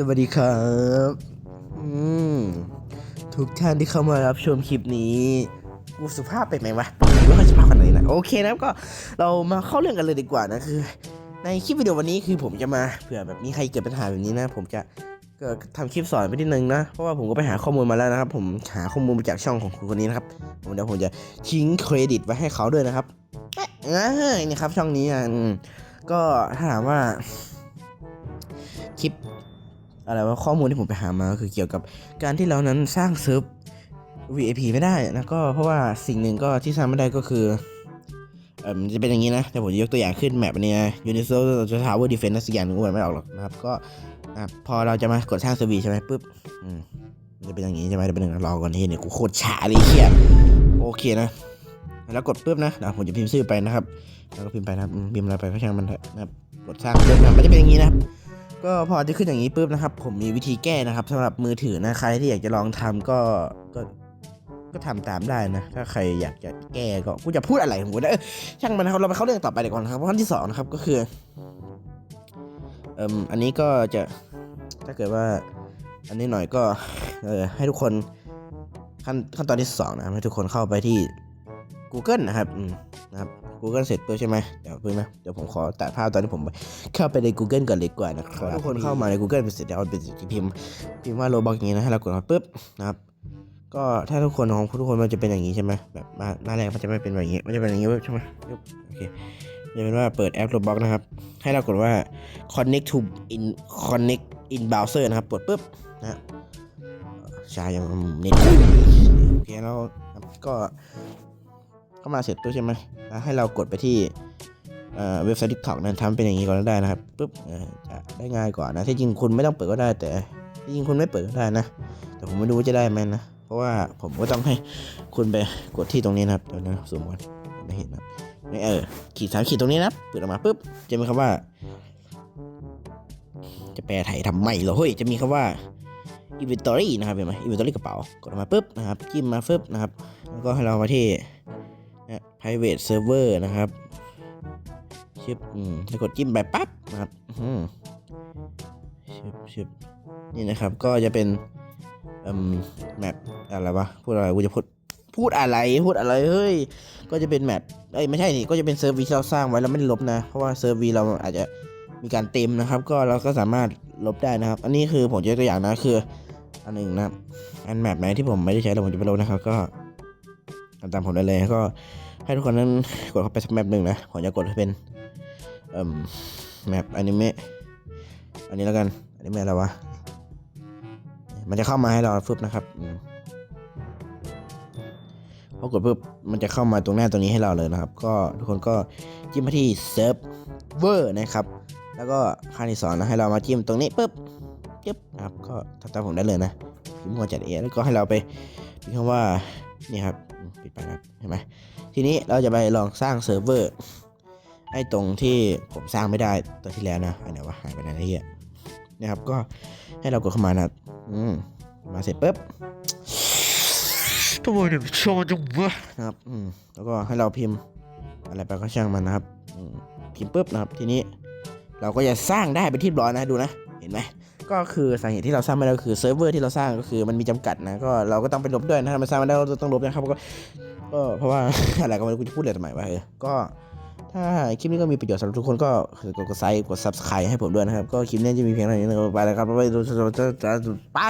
สวัสดีครับทุกท่านที่เข้ามารับชมคลิปนี้กูสุภาพไปไหมวะไม่ค่อยสุภาพขนาดนี้นะโอเคนะครับก็เรามาเข้าเรื่องกันเลยดีกว่านะคือ ในคลิปวิดีโอวันนี้คือผมจะมาเผื่อแบบมีใครเกิดปัญหาแบบนี้นะ ผมจะก็ทำคลิปสอนไปนิดนึงนะ เพราะว่าผมก็ไปหาข้อมูลมาแล้วนะครับ ผมหาข้อมูลมาจากช่องของคุณคนนี้นะครับ ผมเดี๋ยวผมจะทิ้งเครดิตไว้ให้เขาด้วยนะครับเอ๊ะนี่ครับช่องนี้อะก็ถ้าถามว่าคลิป อะไรว่าข้อมูลที่ผมไปหามาก็คือเกี่ยวกับการที่เรานั้นสร้างเซิร์ฟ VIP ไม่ได้นะก็เพราะว่าสิ่งหนึ่งก็ที่สร้างไม่ได้ก็คือเออมันจะเป็นอย่างนี้นะแต่ผมจะยกตัวอย่างขึ้นแมปอันนี้นะยูนิโซจะทาวเวอร์ดีเฟนต์สักอย่างหนึงก็ไม่ออกหรอกนะครับก็พอเราจะมากดสร้างเซิร์ฟใช่ไหมปุ๊บจะเป็นอย่างนี้ใช่ไหมเดี๋ยวเป็นหนึ่งรอก่อนที่เนี่ยกูโคตรช้าเลยเฮียโอเคนะแล้วกดปุ๊บนะเดี๋ยวผมจะพิมพ์ชื่อไปนะครับแล้วก็พิมพ์ไปนะพิมพ์อะไรไปก็ช่างมันนะครับกดสร้างเซิร์ฟนะมันจะเป็นอย่างนี้นะครับ ก็พอจะขึ้นอย่างนี้ปุ๊บนะครับ ผมมีวิธีแก้นะครับสำหรับมือถือนะใครที่อยากจะลองทำก็ก็ก็ทำตามได้นะ ถ้าใครอยากจะแก้ก็กูจะพูดอะไรของกูนะช่างมันนะครับเราไปเข้าเรื่องต่อไปดีกว่านะครับขั้นที่สองนะครับก็คือเอ่มอันนี้ก็จะถ้าเกิดว่า อันนี้หน่อยก็เออให้ทุกคนขั้นขั้นตอนที่สองนะครับให้ทุกคนเข้าไปที่ Google นะครับอืมนะครับ Google เสร็จปุ๊บใช่ไหมเดี๋ยวพึ่งนะ เดี๋ยวผมขอตัดภาพตอนที่ผมเข้าไปใน Google ก่อนเลยดีกว่านะครับทุกคนเข้ามาใน Google ไปเสร็จแล้วเป็นสิ่งที่พิมพ์พิมพ์ว่าโรบอกอย่างนี้นะให้เรากดมาปุ๊บนะครับก็ถ้าทุกคนของทุกคนมันจะเป็นอย่างนี้ใช่ไหมแบบหน้าหน้าแรกมันจะไม่เป็นแบบนี้มันจะเป็นอย่างนี้ปุ๊บใช่ไหมปุ๊บโอเคจะเป็นว่าเปิดแอปโรบอกนะครับ ให้เรากดว่า connect to in connect in browser นะครับกดปุ๊บนะฮะใช่ยังเน็ตโอเคแล้วครับก็ เข้ามาเสร็จปุ๊บใช่ไหมให้เรากดไปที่เอ่อเว็บไซต์ทิกตอกนั้นทำเป็นอย่างนี้ก่อนได้นะครับปุ๊บจะได้ง่ายกว่านะที่จริงคุณไม่ต้องเปิดก็ได้แต่ที่จริงคุณไม่เปิดก็ได้นะ แต่ผมไม่รู้ว่าจะได้ไหมนะเพราะว่าผมก็ต้องให้คุณไปกดที่ตรงนี้นะครับเดี๋ยวนะสมมติไม่เห็นนะนี่เออขีดสามขีดตรงนี้นะเปิดออกมาปุ๊บจะมีคำว่า จะแปลไทยทำไมเหรอเฮ้ยจะมีคำว่า inventory นะครับเห็นไหม inventory กระเป๋ากดออกมาปุ๊บนะครับจิ้มมาปุ๊บนะครับแล้วก็ให้เรามาที่ private server นะครับชึบอืมกดจิ้มไปปั๊บนะครับอืมชึบชึบนี่นะครับ ก็จะเป็นอืมแมปอะไรวะพูดอะไรกูจะพูดพูดอะไรพูดอะไรเฮ้ยก็จะเป็นแมปเอ้ยไม่ใช่นี่ก็จะเป็นเซิร์ฟวีที่เราสร้างไว้แล้วไม่ได้ลบนะ เพราะว่าเซิร์ฟวีเราอาจจะมีการเต็มนะครับ ก็เราก็สามารถลบได้นะครับ อันนี้คือผมจะยกตัวอย่างนะคือ อันหนึ่งนะอันแมปไหนที่ผมไม่ได้ใช้แล้วผมจะไปลบนะครับ ก็ตามผมได้เลยก็ ให้ทุกคนนั้นกดเข้าไปสักแมปหนึ่งนะผมจะกดให้เป็นเอ่มแมปอนิเมะอันนี้แล้วกันอนิเมะอะไรวะมันจะเข้ามาให้เราฟึบนะครับพอกดปุ๊บมันจะเข้ามาตรงหน้าตรงนี้ให้เราเลยนะครับ ก็ทุกคนก็จิ้มมาที่เซิร์ฟเวอร์นะครับ แล้วก็ขั้นที่สองนะให้เรามาจิ้มตรงนี้ปุ๊บจึ๊บนะครับ ก็ทำตามผมได้เลยนะพิมพ์หัวจัดเอแล้วก็ให้เราไปพิมพ์คำว่านี่ครับ ปิดไปนะครับเห็นไหมทีนี้เราจะไปลองสร้างเซิร์ฟเวอร์ไอ้ตรงที่ผมสร้างไม่ได้ตัวที่แล้วนะอันไหนวะหายไปไหนไอ้เหี้ยนะครับก็ให้เรากดเข้ามานะครับอืมมาเสร็จปุ๊บทำไมถึงชอบจังวะนะครับอืมแล้วก็ให้เราพิมพ์อะไรไปก็ช่างมันนะครับอืมพิมพ์ปุ๊บนะครับทีนี้เราก็จะสร้างได้เป็นที่เรียบร้อยนะดูนะ เห็นไหม ก็คือสาเหตุที่เราสร้างไม่ได้ก็คือเซิร์ฟเวอร์ที่เราสร้างก็คือมันมีจำกัดนะก็เราก็ต้องไปลบด้วยนะถ้ามันสร้างไม่ได้เราต้องลบนะครับก็ก็เพราะว่าอะไรก็ไม่รู้กูจะพูดอะไรทำไมวะเออก็ถ้าคลิปนี้ก็มีประโยชน์สำหรับทุกคนก็กดกดไลค์กดซับสไครต์ให้ผมด้วยนะครับ ก็คลิปนี้จะมีเพียงเท่านี้นะครับไปแล้วครับไปดูไป